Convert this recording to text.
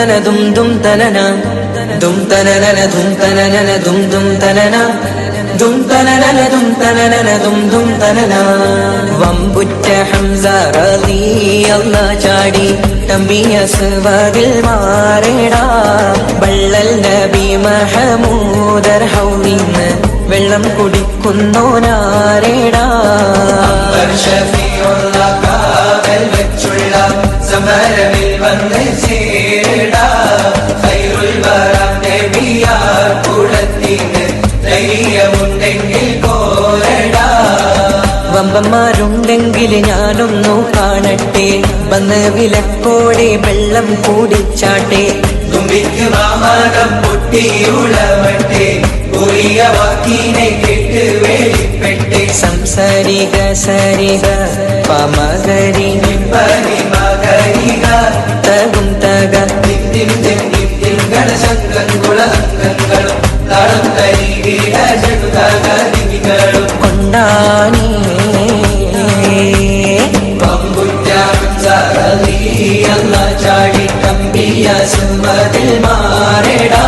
തന ദും ദും തനന ദും തനനന ദും തനനന ദും ദും തനന ദും തനനന ദും തനനന ദും ദും തനന വമ്പുറ്റ ഹംസ റളിയല്ല ചാടി. തമ്മിയ സുവതിൽ മാറേടാ. ബള്ളൽ നബി മഹമൂദർ ഹൗലിന്ന് വെള്ളം കുടിക്കുന്നോനാരേടാ ഷഫിയുള്ള കാവൽ വെച്ചുള്ള സമരമിൽ വന്ന് ചേരിട ധൈര്യമുണ്ടെങ്കിൽ വമ്പന്മാരുണ്ടെങ്കിൽ ഞാനൊന്നു കാണട്ടെ. വന്ന് വിലക്കോടെ വെള്ളം കൂടിച്ചാട്ടെ തുമ്പിക്ക് മാമാകം പൊട്ടിയുളവട്ടെ ഉറിയ വാക്കിനെ കേട്ട് വേളിപ്പെട്ടെ. സംസരിക സരിക പമകരി പരി മകരിക. തകും തക. നിത്യം അംഗങ്ങളും കൊണ്ടാണി ചാടി തമ്പിയ സുമ്പതിൽ മാറിടാ